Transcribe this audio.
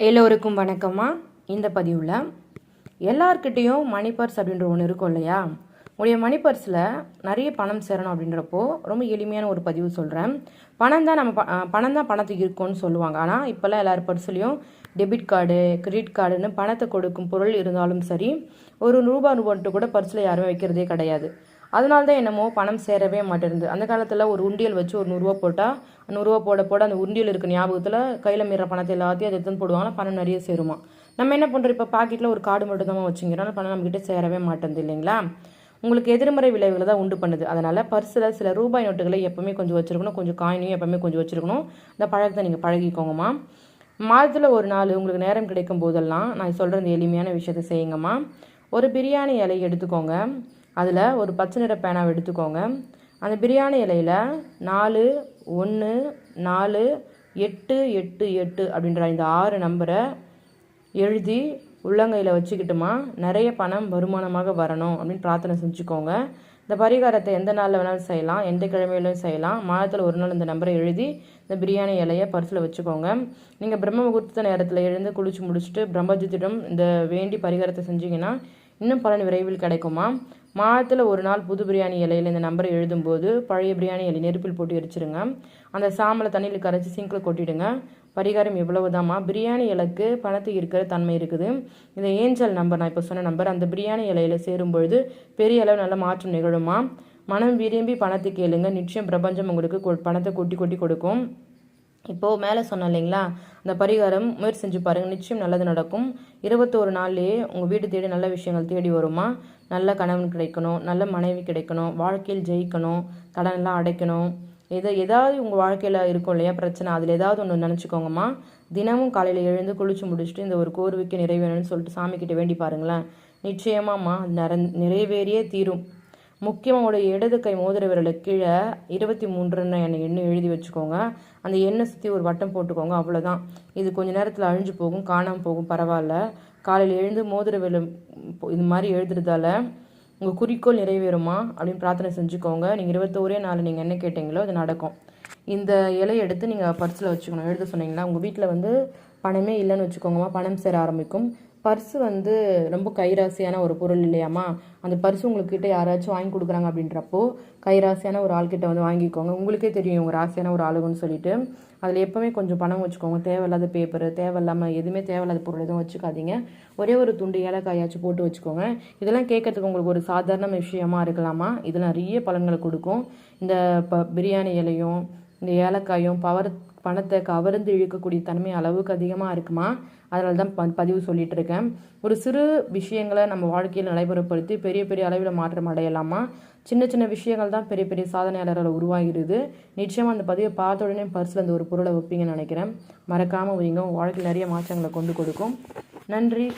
எல்லோருக்கும் வணக்கம்மா. இந்த பதிவில் எல்லார்கிட்டேயும் மணி பர்ஸ் அப்படின்ற ஒன்று இருக்கும் இல்லையா? உடைய மணி பர்ஸில் நிறைய பணம் சேரணும் அப்படின்றப்போ ரொம்ப எளிமையான ஒரு பதிவு சொல்கிறேன் பணம் தான் நம்ம ப- பணம் தான் பணத்துக்கு இருக்கும்னு சொல்லுவாங்க. ஆனால் இப்போல்லாம் எல்லார் பர்ஸ்லேயும் டெபிட் கார்டு கிரெடிட் கார்டுன்னு பணத்தை கொடுக்கும் பொருள் இருந்தாலும் சரி ஒரு ரூபா ரூபான்ட்டு கூட பர்ஸில் யாருமே வைக்கிறதே கிடையாது. அதனால தான் என்னமோ பணம் சேரவே மாட்டேருந்து அந்த காலத்தில் ஒரு உண்டியல் வச்சு ஒரு நூறுரூவா போட்டால் நூறுரூவா போட போட அந்த உண்டியல் இருக்க ஞாபகத்தில் கையில் மீற பணத்தை எல்லாத்தையும் அதை எடுத்துன்னு போடுவாங்க. பணம் நிறைய சேருமா. நம்ம என்ன பண்ணுறோம் இப்போ பாக்கெட்டில் ஒரு கார்டு மட்டும் தான் வச்சுக்கிறோம் பணம் நம்மக்கிட்ட சேரவே மாட்டேங்குது இல்லைங்களா? உங்களுக்கு எதிர்மறை விளைவுகளை தான் உண்டு பண்ணுது. அதனால் பர்ஸில் சில ரூபாய் நோட்டுகளை எப்பவுமே கொஞ்சம் வச்சுருக்கணும். கொஞ்சம் காயினையும் எப்பவுமே கொஞ்சம் வச்சுருக்கணும். இந்த பழக்கத்தை நீங்கள் பழகிக்கோங்கம்மா. மாதத்தில் ஒரு நாள் உங்களுக்கு நேரம் கிடைக்கும் போதெல்லாம் நான் சொல்கிற இந்த எளிமையான விஷயத்தை செய்யுங்கம்மா. ஒரு பிரியாணி இலையை எடுத்துக்கோங்க. அதில் ஒரு பச்சை நிற பேனாவை எடுத்துக்கோங்க. அந்த பிரியாணி இலையில் நாலு ஒன்று நாலு எட்டு எட்டு எட்டு அப்படின்ற இந்த ஆறு நம்பரை எழுதி உள்ளங்கையில் வச்சுக்கிட்டுமா நிறைய பணம் வருமானமாக வரணும் அப்படின்னு பிரார்த்தனை செஞ்சுக்கோங்க. இந்த பரிகாரத்தை எந்த நாளில் வேணாலும் செய்யலாம் எந்த கிழமையிலும் செய்யலாம். மாதத்தில் ஒரு நாள் இந்த நம்பரை எழுதி இந்த பிரியாணி இலையை பர்ஸில் வச்சுக்கோங்க. நீங்கள் பிரம்ம முகூர்த்த நேரத்தில் எழுந்து குளிச்சு முடிச்சுட்டு பிரம்மஜித்திடம் இந்த வேண்டி பரிகாரத்தை செஞ்சீங்கன்னா இன்னும் பலன் விரைவில் கிடைக்குமா? மாதத்தில் ஒரு நாள் புது பிரியாணி இலையில் இந்த நம்பரை எழுதும்போது பழைய பிரியாணி இலை நெருப்பில் போட்டு எரிச்சிருங்க. அந்த சாம்பலை தண்ணியில் கரைச்சி சிங்கில் கொட்டிடுங்க. பரிகாரம் இவ்வளவுதாம்மா. பிரியாணி இலைக்கு பணத்துக்கு இருக்கிற தன்மை இருக்குது. இந்த ஏஞ்சல் நம்பர் நான் இப்போ சொன்ன நம்பர் அந்த பிரியாணி இலையில் சேரும் பொழுது பெரிய அளவு நல்ல மாற்றம் நிகழுமா? மனம் விரும்பி பணத்தை கேளுங்க. நிச்சயம் பிரபஞ்சம் உங்களுக்கு கொ- பணத்தை கொட்டி கொட்டி கொடுக்கும். இப்போது மேலே சொன்னேன் இல்லைங்களா? அந்த பரிகாரம் முயற்சி செஞ்சு பாருங்கள் நிச்சயம் நல்லது நடக்கும். இருபத்தோரு நாள்லேயே உங்கள் வீடு தேடி நல்ல விஷயங்கள் தேடி வருமா? நல்ல கணவன் கிடைக்கணும் நல்ல மனைவி கிடைக்கணும் வாழ்க்கையில் ஜெயிக்கணும் கடனெல்லாம் அடைக்கணும். எது ஏதாவது உங்கள் வாழ்க்கையில் இருக்கும் இல்லையா பிரச்சனை? அதில் ஏதாவது ஒன்று நினச்சிக்கோங்கம்மா. தினமும் காலையில் எழுந்து குளிச்சு முடிச்சுட்டு இந்த ஒரு கோர்வைக்கு நிறைவேணும்னு சொல்லிட்டு சாமிக்கிட்ட வேண்டி பாருங்களேன். நிச்சயமாம்மா அது நிற நிறைவேறியே தீரும். முக்கியமாக உடைய இடது கை மோதிர விரலுக்கு கீழே இருபத்தி மூன்றுன்னு எண்ணெய் எண்ணெய் எழுதி வச்சுக்கோங்க. அந்த எண்ணெய் சுற்றி ஒரு வட்டம் போட்டுக்கோங்க. அவ்வளோதான் இது கொஞ்ச நேரத்தில் அழிஞ்சு போகும் காணாமல் போகும். பரவாயில்ல. காலையில் எழுந்து மோதிர விரல் இது மாதிரி எழுதுறதால உங்கள் குறிக்கோள் நிறைவேறுமா அப்படின்னு பிரார்த்தனை செஞ்சுக்கோங்க. நீங்கள் இருபத்தோரே நாள் நீங்கள் என்ன கேட்டீங்களோ அது நடக்கும். இந்த இலையை எடுத்து நீங்கள் பர்ஸில் வச்சுக்கணும். எழுத சொன்னீங்களா உங்கள் வீட்டில் வந்து பணமே இல்லைன்னு வச்சுக்கோங்கம்மா. பணம் சேர ஆரம்பிக்கும். பர்ஸு வந்து ரொம்ப கைராசியான ஒரு பொருள் இல்லையாம்மா? அந்த பர்ஸ் உங்கள்கிட்ட யாராச்சும் வாங்கி கொடுக்குறாங்க அப்படின்றப்போ கைராசியான ஒரு ஆள்கிட்ட வந்து வாங்கிக்கோங்க. உங்களுக்கே தெரியும் உங்கள் ராசியான ஒரு ஆளுங்கன்னு சொல்லிட்டு. அதில் எப்போவுமே கொஞ்சம் பணம் வச்சுக்கோங்க. தேவையில்லாத பேப்பர் தேவையில்லாமல் எதுவுமே தேவையில்லாத பொருள் எதுவும் வச்சுக்காதீங்க. ஒரே ஒரு துண்டு ஏலக்காயாச்சும் போட்டு வச்சுக்கோங்க. இதெல்லாம் கேட்கறதுக்கு உங்களுக்கு ஒரு சாதாரண விஷயமா இருக்கலாமா? இது நிறைய பலன்களை கொடுக்கும். இந்த ப பிரியாணி இலையும் இந்த ஏலக்காயும் பவர் பணத்தை கவர்ந்து இழுக்கக்கூடிய தன்மை அளவுக்கு அதிகமாக இருக்குமா? அதனால தான் ப பதிவு சொல்லிட்டு இருக்கேன் ஒரு சிறு விஷயங்களை நம்ம வாழ்க்கையில் நடைமுறைப்படுத்தி பெரிய பெரிய அளவில் மாற்றம் அடையலாமா? சின்ன சின்ன விஷயங்கள் தான் பெரிய பெரிய சாதனையாளர்களை உருவாகிறது. நிச்சயமாக அந்த பதிவை பார்த்த உடனே பர்ஸில் அந்த ஒரு பொருளை வைப்பீங்கன்னு நினைக்கிறேன். மறக்காமல் வைங்க. வாழ்க்கையில் நிறைய மாற்றங்களை கொண்டு கொடுக்கும். நன்றி.